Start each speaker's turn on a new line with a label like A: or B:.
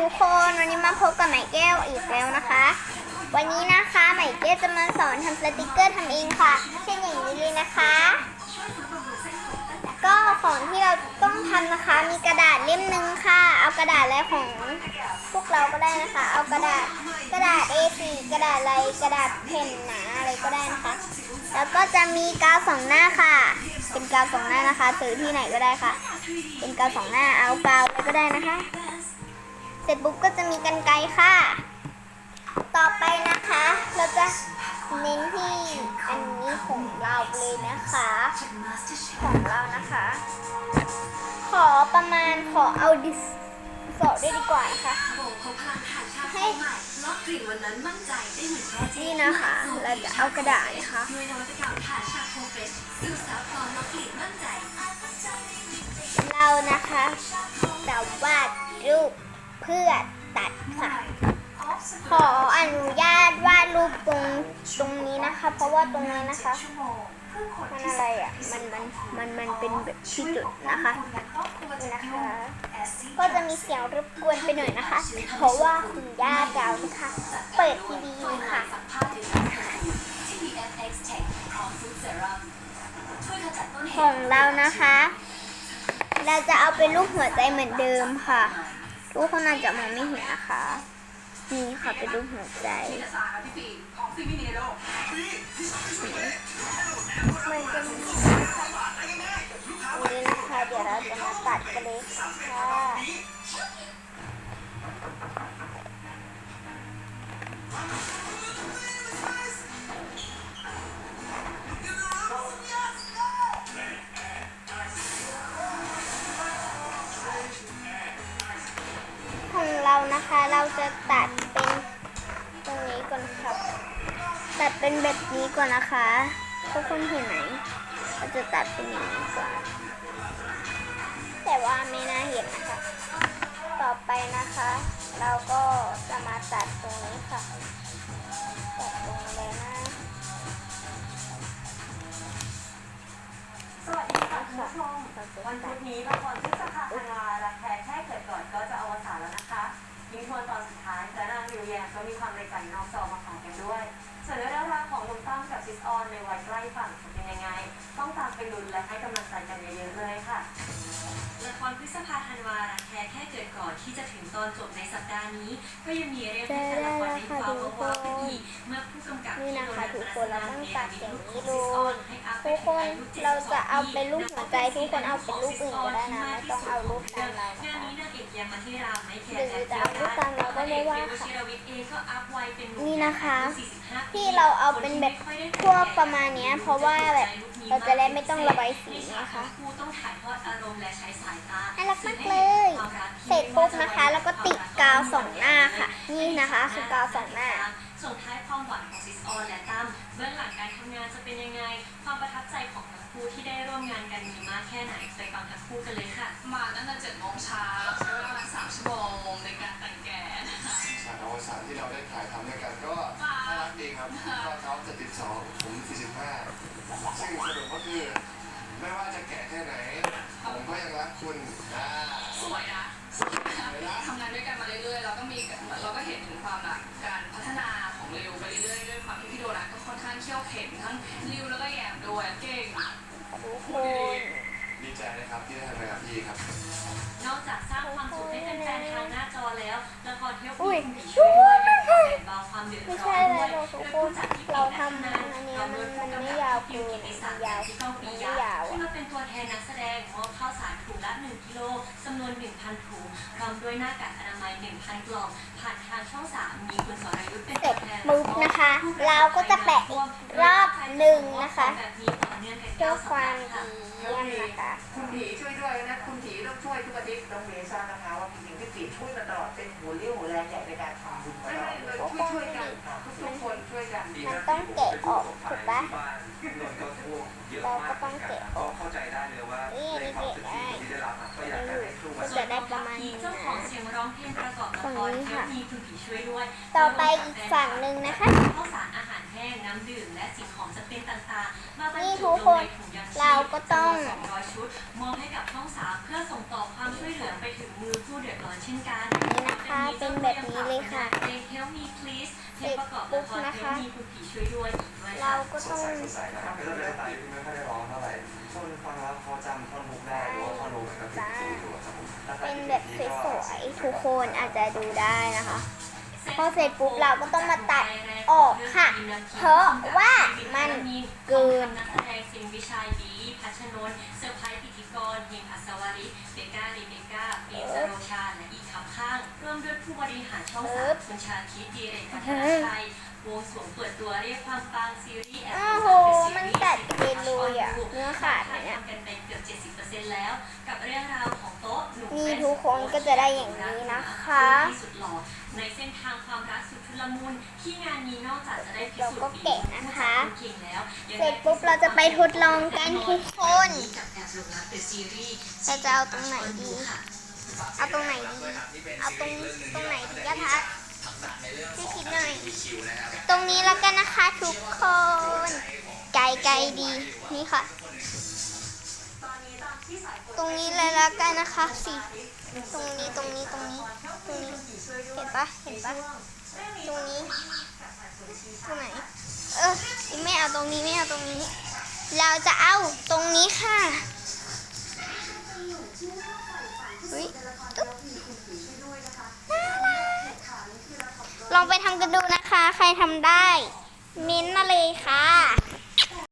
A: ทุกคนวันนี้มาพบกับไหมแก้วอีกแล้วนะคะ วันนี้นะคะไหมแก้วจะมาสอนทำสติกเกอร์ทำเองค่ะเช่นอย่างนี้เลยนะคะ ก็ของที่เราต้องทำนะคะ มีกระดาษเล่มหนึ่งค่ะ เอากระดาษอะไรของพวกเราก็ได้นะคะ เอากระดาษกระดาษ A4 กระดาษอะไรกระดาษเพนหนาอะไรก็ได้นะคะ แล้วก็จะมีกาวสองหน้าค่ะ เป็นกาวสองหน้านะคะซื้อที่ไหนก็ได้ค่ะ เป็นกาวสองหน้าเอากาวอะไรก็ได้นะคะ เสร็จปุ๊บก็จะมีกันไกค่ะ ต่อไปนะคะ เราจะเน้นที่อันนี้ของเราเลยนะคะ ของเรานะคะ ขอประมาณขอเอาดิสโซด้วยดีกว่านะคะให้
B: ล็อกกลิ่นวันนั้นมั่นใจได้เหมือนแท้จริง
A: นี่นะคะ เราจะเอากระดาษนะคะ
B: เรา
A: นะคะ พื่อตัดค่ะขออนุญาตวาดรูปตรงตรงนี้นะคะ เพราะว่าตรงนี้นะคะ มันอะไรอะ มันมันมันมันเป็นแบบที่จุดนะคะนะคะ ก็จะมีเสียงรบกวนไปหน่อยนะคะ เพราะว่าคุณย่าเรานะคะ เปิดทีวีค่ะ
B: ข
A: องเรานะคะ เราจะเอาเป็นรูปหัวใจเหมือนเดิมค่ะ ทุกคนอาจจะมองไม่เห็นนะคะ นี่ค่ะเป็นรูปหัวใจมันจะมีนี่นะคะเดี๋ยวเราจะมาตัดกันเลยค่ะ จะตัดเป็นตรงนี้ก่อนครับ ตัดเป็นแบบนี้ก่อนนะคะทุกคนเห็นไหมเราจะตัดเป็นอย่างนี้ก่อน แต่ว่าไม่น่าเห็นนะคะ ต่อไปนะคะ เราก็จะมาตัดตรงนี้ค่ะ ตัดตรงอะไรนะ
C: สวัสดีค่ะคุณผู้ชมวันพุธนี้ละครพฤษภาคลาและแพ้แค่เกิด งตั้มกับซิสออนในวัยใกล้ฝั่งจะเป็นยังไง ต้องตามไปลุ้นและให้กำลังใจกันเยอะๆเลยค่ะ
B: ษภาธันวารักแท้แค่เกิดก่อนที่จะถึงตอนจบในสัปดาห์นี้ ก็ยังมีเรื่องให้แต่ละคนได้ว้าวว้าวกันอีกเมื่อผู้กำกับ
A: นี่นะคะทุกคนเราต้องตัดอย่างนี้ดูทุกคนเราจะเอาเป็นรูปหัวใจทุกคนเอาเป็นรูปอื่นก็ได้นะไม่ต้องเอารูปตามเรานะ
B: งาน
A: คะ
B: นี้นางเอกยามาที่รามไม่แค
A: หรือจะเอารูปตามเราก็ไม่ว่าค่ะนี่นะคะ ที่เราเอาเป็นแบบพวกประมาณนี้เพราะว่าแบบ เราจะได้ไม่ต้องระบายสีนะคะ
B: ครูต้องถ่ายทอดอารมณ์และใช้สายตา
A: น่ารักมากเลย เสร็จปุ๊บนะคะ แล้วก็ติดกาวสองหน้าค่ะ นี่นะคะคือกาวสองหน้า
B: ส่งท้ายความหวานของซิสออนและตั้มเบื้องหลังการทำงานจะเป็นยังไง ความประทับใจของทั้งคู่ที่ได้ร่วมงานกันมีมากแค่ไหนไปฟังทั้งคู่กันเลยค่ะ
D: มาตั้งแต่เจ็ดโมงเช้าใช้เวลาประมาณสามชั่วโมงในการแต่งแกนนะคะ
E: ฉากอวสานที่เราได้ถ่ายทำด้วยกันก็น่ารักดีครับก็เขาจะติดสองผม45 ซึ่งสรุปก็คือ ไม่ว่าจะแก่แค่ไหน ผมก็ยังรักคุณอ่า
D: สวยนะสวยนะทำงานด้วยกันมาเรื่อยๆ เราก็มีเราก็เห็นถึงความแบบการพัฒนาของริวไปเรื่อยๆด้วยความที่พี่โดนัทก็ค่อนข้างเขี้ยวเข็นทั้งริวแล้วก็แยมด้วยเก่ง
A: โอ้โห
E: ดีใจนะครับที่ได้ทำงานกับพี่ครับ
B: นอกจากสร้างความสุขให้แฟนๆทางหน้าจอแล้วละครเที่ยว
A: อุ้ย
B: คุณผีช่วยด้วยยังแบ่งเบาความเดือด
A: ไม่
B: ร้อ
A: ใช่
B: น
A: เล
B: ด้วยย
A: เราทุกคนเราทำอันเนี้ยมันมันไม่ยาวเกินมันยาว
B: ที่กองปี
A: มัน
B: ยา
A: ไม่ยาว
B: ที่
A: อะ
B: มาเป็นตัวแทนนักแสดงมอบข้าวสาร ถุงละ 1 กิโลจำนวน 1,000 ถุงพร้อมด้วยหน้ากากอนามัย 1,000 กล่อง ผ่านทางช่อง 3 มีคุณสรยุทธ์เป็น
A: เสร็
B: ตั
A: จ
B: วแทน
A: ปุ๊บนะคะ เราก็จะแปะอีกรอบหนึ่งนะคะ
B: แบบนี้ต่อเนื่องกัน
A: เพื่อ
B: เก้า
A: ค
B: สัป
A: วาม
B: ดาห์ค่ะ
A: ดีเยี่ยมนะคะ
F: คุณผีช่วยด้วยนะ คุณผีต้องช่วยทุกอาทิตย์น้องเมย์ทราบนะคะว่าพี่หญิงพี่ปีช่วยมาตลอดเป็นหัวเรี่ยวหัวแรงใหญ่ในการทำบุญมาตลอดเลยช่วยช่วยกันทุกคนช่วยกัน
A: มันต้องแกะออกถูกปะ
G: เงินก็ท่วมเยอะ
A: เรา
G: มาก
A: ก็ต้องแกะออก
G: เข้าใจได้เลยว่า
A: นี่
G: ใน
A: นี่
G: ความ
A: แกะ
G: รู้สึก
A: ได้
G: ที่ จะให้ครูมา
A: จะได้ประมาณนี้
B: เจ้าของ
A: นะ
B: เสียงร้องเพลงประกอบละคร
A: ฝั่งนี้
B: เทป
A: ค่ะ
B: มีคุณผีช่วยด้วย
A: ต่อไปอีกฝั่งหนึ่งนะคะ
B: ข้าวสารอาหารแห้งน้ำดื่มและสิ่งของจำเป็นต่างๆมาบรร
A: นี่
B: จุ
A: ทุก
B: ล
A: ค
B: ง
A: น
B: ในถุงยางชีพ
A: เราก็ต้อง
B: จำนวน200ชุดมอบให้กับช่องสามเพื่อส่งต่อความช่วยเหลือไปถึงมือผู้เดือดร้อนเช่นกัน
A: นี่นะคะมาเป็นแบบนี้เลยค่ะ
B: เพลง Help Me Please เพลงประกอบละคร Help Me คุณผีช่วยด้วยอีกด้วย
A: เรา
B: ค่ะ
A: ก็ต้อง
G: สดใสนะครับเป็นสไตล์ที่ไม่ค่อยได้ร้องเท่าไหร่คนฟังแล้วเขาจำท่อนฮุกได้หรือว่าท่อนฮุกมั นก็ผิดสูอยู่อะครับผมถ้าใคร
A: เป็นแบบสวยๆทุกคนอาจจะดูได้นะคะ พอเสร็จปุ๊บเราก็ต้องมาตัดออกค่ะ เพราะว่ามันเกิน
B: นักแสดงซิมวิชัยบีพัชนนท์เซอร์ไพรส์พิธีกรเฮงอัศวริเบกก้าลิเบกก้าปีสโรชาและอีกครับข้างร่วมด้วยผู้บริหารช่องสามคุณชาคิดดีเรกพัฒนาชัย วงสวงเปิดตัวเรียกความปังซีรีส์แอบ
A: โอ้โหมันกัดเกนเลยอะเนื้อขาดเลยเนี่ย
B: ทำกันไปเกือบ70%แล้ว กับเรื่องราวของโต๊ะหนุ่ม
A: นี่
B: แฟ
A: ทุกคนก็จะได้อย่างนี้นะคะ
B: ที่สุดหล่อในเส้นทางความรักสุดชุลมุนที่งานนี้นอกจากจะได้พิสูจน์
A: เราก็แกะนะคะ
B: เก่งแล้วยัง
A: เสร็จปุ๊บเราจะไปทดลองกันทุกคน
B: กับแอบหลงรักเดอะซีรีส์
A: เราจะเอาตรงไหนดี เอาตรงไหนดี เอาตรงตรงไหนดียะทัศน์ ช่วยคิดหน่อย ตรงนี้แล้วกันนะคะทุกคน ไกลไกลๆดี นี่ค่ะ ตรงนี้เลยแล้วกันนะคะสิตรงนี้ตรงนี้ตรงนี้ตรงนี้ เห็นปะเห็นปะตรงนี้ตรงไหน เออไม่เอาตรงนี้ไม่เอาตรงนี้ เราจะเอาตรงนี้ค่ะเฮ้ยตุ๊บน่ารักล องไปทำกันดูนะคะ ใครทำได้เม้นต์มาเลยค่ะ